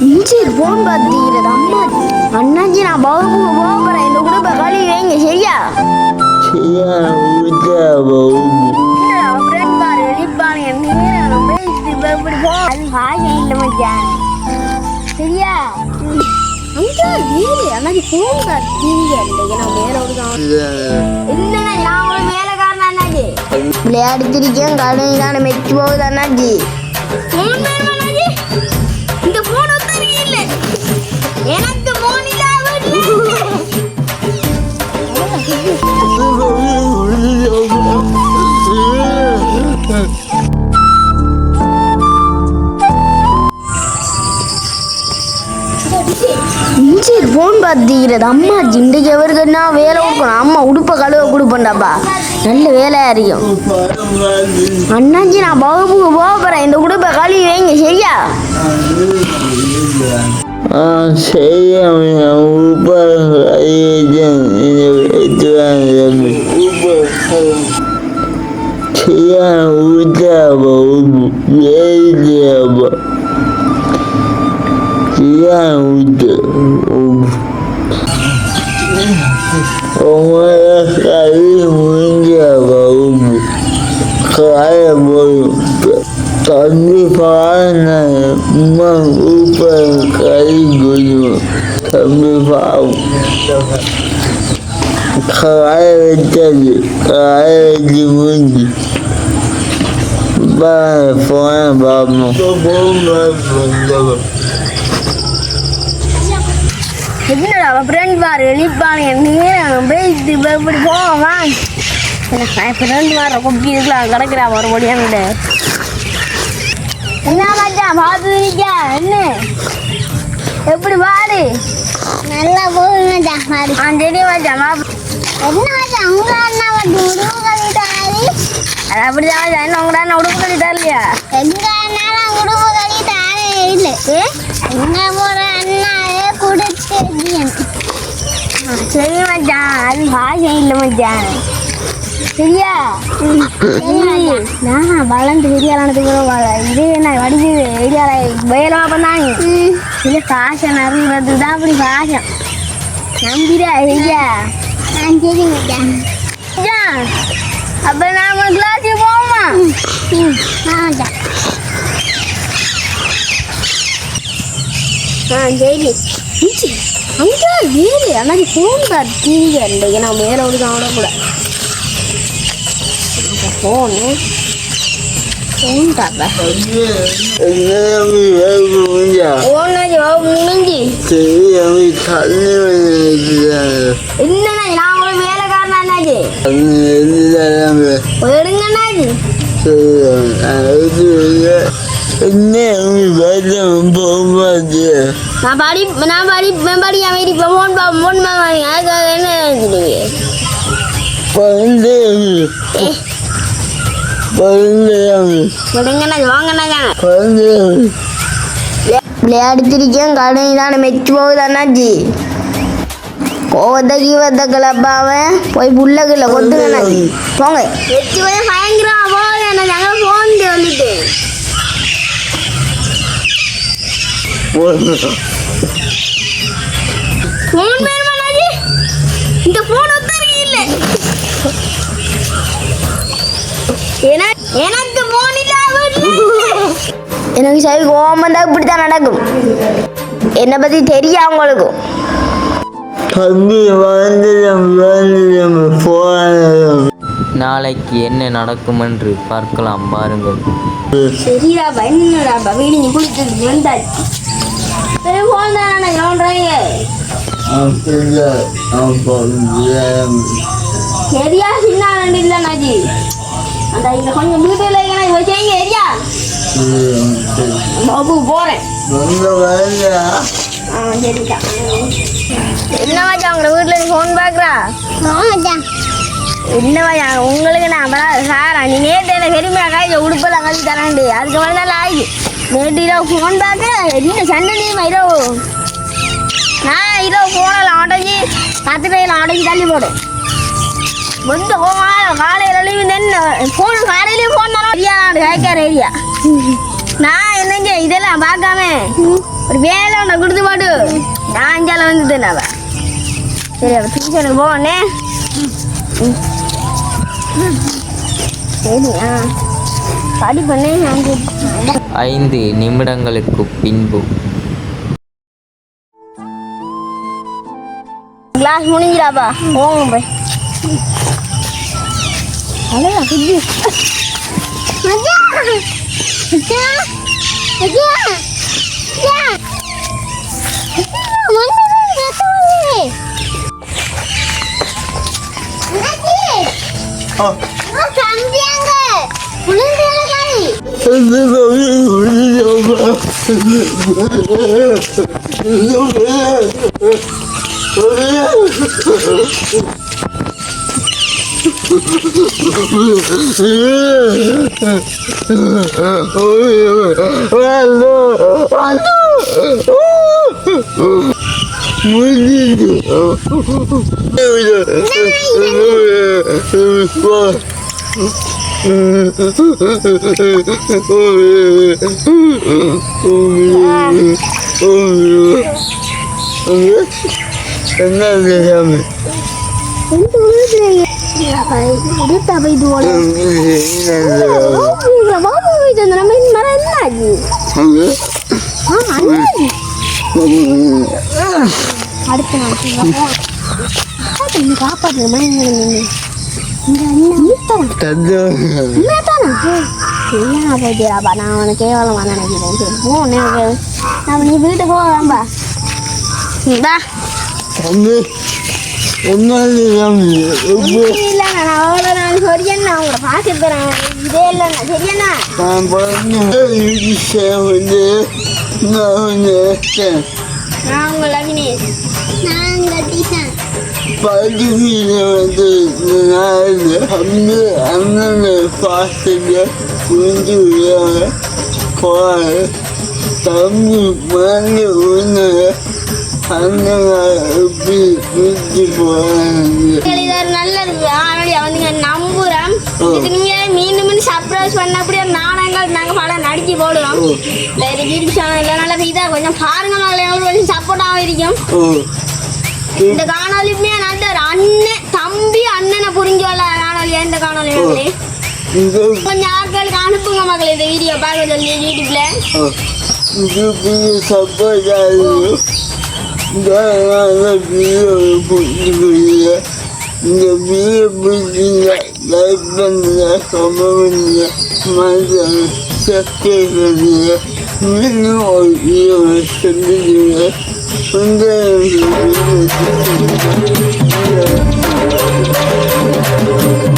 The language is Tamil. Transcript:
சரி போன் பார்த்துக்கிறது அம்மா அண்ணாச்சி நான் பகுப்பு போகிறேன். இந்த குடும்ப கழுவி வைங்க சரியா? சரியா ஊட்டா போகுது ஃப்ரெண்ட் பாரு எழுப்பானு என்ன இப்படி போ? அது பாயம் இல்லை மச்சான். சரியா? அண்ணாச்சி போன் இல்லைண்ணா நான் ஒரு வேலைக்காரன் அண்ணாச்சி? தான் மெச்சு போகுது அண்ணாச்சி. சரி ஃபோன் பார்த்துக்கிறது அம்மா இன்றைக்கு எவருக்குன்னா வேலை கொடுக்கணும்? அம்மா உடுப்பை கழுவ கொடுப்பேன்டாப்பா. நல்ல வேலையாக இருக்கும். அண்ணாச்சி நான் வகுப்புக்கு போக போகிறேன் இந்த உடுப்பை கழுவி வைங்க சரியா? ஆ சரியா உப்பா சரியா og Como era sair ruim de barulho. Claro, bolo. Pode falar, né? Uma culpa caído. Sabe falar. Claro, entende. Claro, de mundo. Vai, foi, vamos. Tô bom, né? என்னடா அவன் ஃப்ரெண்ட் பாரு எழுப்பானு என்ன போயிட்டு இப்படி போவா ஃப்ரெண்ட் வர கொப்பி இருக்கலாம் கிடக்குறா ஒரு முடியாங்க என்ன மச்சான் பார்த்து என்ன எப்படி பாடு நல்லா போகுங்க பாரு ஆ சரி மச்சான். என்ன மச்சான் அண்ணா வந்து அது அப்படிதான் மச்சான் என்ன என்ன உடுப்பு கட்டி தரலையா எங்க இல்லை போற கொடுத்து ஆ, சரி மச்சான் அது பாஷம் இல்லை மச்சான் சரியா சரி நான் வளர்ந்து பெரியாளானது கூட இது என்ன வடிக்குது பெரியாள வேலை பண்ணாங்க இல்லை பாஷம் நிறைய தான் அப்படி பாஷம் நம்பிடா சரியா சரி மச்சான் மச்சான், நாம கிளாஸுக்கு போவோமா ஆ சரி அங்கே வேறு அன்னைக்கு ஃபோன் பார்த்தீங்க இல்லையா நான் மேலே விடுங்க அவட கூட. ஃபோனு ஃபோன் தாப்பா முடிஞ்சா ஃபோன் முடிஞ்சு சரி என்னண்ணா நான் ஒரு வேலைக்காரன் அண்ணாச்சி நான் படி நான் படி படி அமைதி இப்போ ஃபோன் பா ஃபோன் பார்க்காதீங்க அதுக்காக என்ன விளையாடித்திருக்கேன் கடை தான் மெச்சு போகுது அண்ணாச்சி. கோவத்தை கீவத்தை கிளப்பாவன் போய் புள்ளக்குள்ள கொத்துக்கண்ணா போங்க. வெச்சு போய் பயங்கரம் போகுது என்ன நாங்கள் ஃபோன் சொல்லிட்டு ஃபோன் வேணுமா அண்ணாச்சி இந்த ஃபோன் ஒத்தருக்கு இல்லை. எனக்கு ஃபோன் சரி கோவம் வந்தால் இப்படி தான் நடக்கும். என்னை பற்றி தெரியும் அவங்களுக்கும் தம்பி போனதும் நாளைக்கு என்ன நடக்கும் என்று பார்க்கலாம் பாருங்கள். சரிடாப்பா என்னடாப்பா வீடு ஃபோன் தானே அந்த கொஞ்சம் பாபு போறேன் ஆ சரிக்கா என்ன மச்சான் உங்களை வீட்டில் ஃபோன் பார்க்குறா. மச்சான் உங்களுக்கு நான் சாரா நீ நேற்று எனக்கு பெருமையா காய்ச்சி உடுப்பெல்லாம் கழிச்சு தரேன்டி. அதுக்கு மேலே நல்லா ஆகி நேற்று ஃபோன் பார்க்க என்ன சண்டை நீமா இதோ நான் இதோ ஃபோனெல்லாம் உடஞ்சி கத்துக்கையில் உடஞ்சி தள்ளி போடு வந்து காலையில் லீவு என்ன ஃபோன் காலையிலேயும் ஃபோன் தானே ஏரியா கேட்கார ஏரியா நான் என்னங்க இதெல்லாம் பார்க்காம ஒரு வேலை ஒன்றை கொடுத்து போட்டு நான் அஞ்சால வந்து நான் சரி அப்போ டியூஷனுக்கு போவனே சரி ஐந்து நிமிடங்களுக்கு பின்பு. கிளாஸ் முடிஞ்சிடாப்பா போங்க போய். அழகா குட்டி. மஜா ஆ ஆ தம்பியாங்க புளிஞ்சல காரி என்ன செய்யாம எடுத்தா போய் இது ஓட பாபு போயிட்டு வந்து நம்ம இந்த மரம் என்னாச்சு ஆ அண்ணாச்சி அடுத்த நாள் காப்பாற்று காப்பாற்று மணி இங்க அண்ணன் நீத்தான் உண்மையாத்தானா என்ன போயிட்டியாப்பா நான் அவனை கேவலமாக நினைக்கிறேன் போ நான் நீ வீட்டுக்கு போவேன்பா இந்தா என்ன செய்யாம இல்லை நான் அவ்வளோ நான் சொரியண்ணா நான் உங்களை பார்த்துட்டு போகிறேன் இதே இல்லைண்ணா சரியண்ணா நான் பண்ண வந்து நான் வந்து நான் உங்கள் லக்னி நாங்க டிசன் பகுதியில் வந்து நான் வந்து அண்ணனை பார்த்துட்டு புரிஞ்சு விடாம போவாங்க தம்பி மறந்து ஒன்று அண்ணன் எப்படி புரிஞ்சு போவாங்க. இதுக்கு நீங்கள் மீண்டும் மீண்டும் சர்ப்ரைஸ் பண்ண அப்படியே நாடகங்கள் நாங்கள் படம் நடிச்சு போடுவோம் வேறு யூடியூப் சேனல் நல்லா இதாக கொஞ்சம் பாருங்க எங்களுக்கு கொஞ்சம் சப்போர்ட்டாகவும் இருக்கும். இந்த காணொலியுமே நல்ல ஒரு அண்ணன் தம்பி அண்ணனை புரிஞ்சு வர காணொலி இந்த காணொலி. இந்த கொஞ்சம் ஆட்களுக்கு அனுப்புங்க மக்களே இந்த வீடியோ பார்க்க சொல்லி யூடியூப்ல இது சப்போர்ட் ஆகுது இந்த வீடியோ பிடிச்சிருக்கீங்க Gemiye bilgiyle yardımla tamamıyla manzara sektörleriyle beni oyluyor sebebiyle bundan önce bir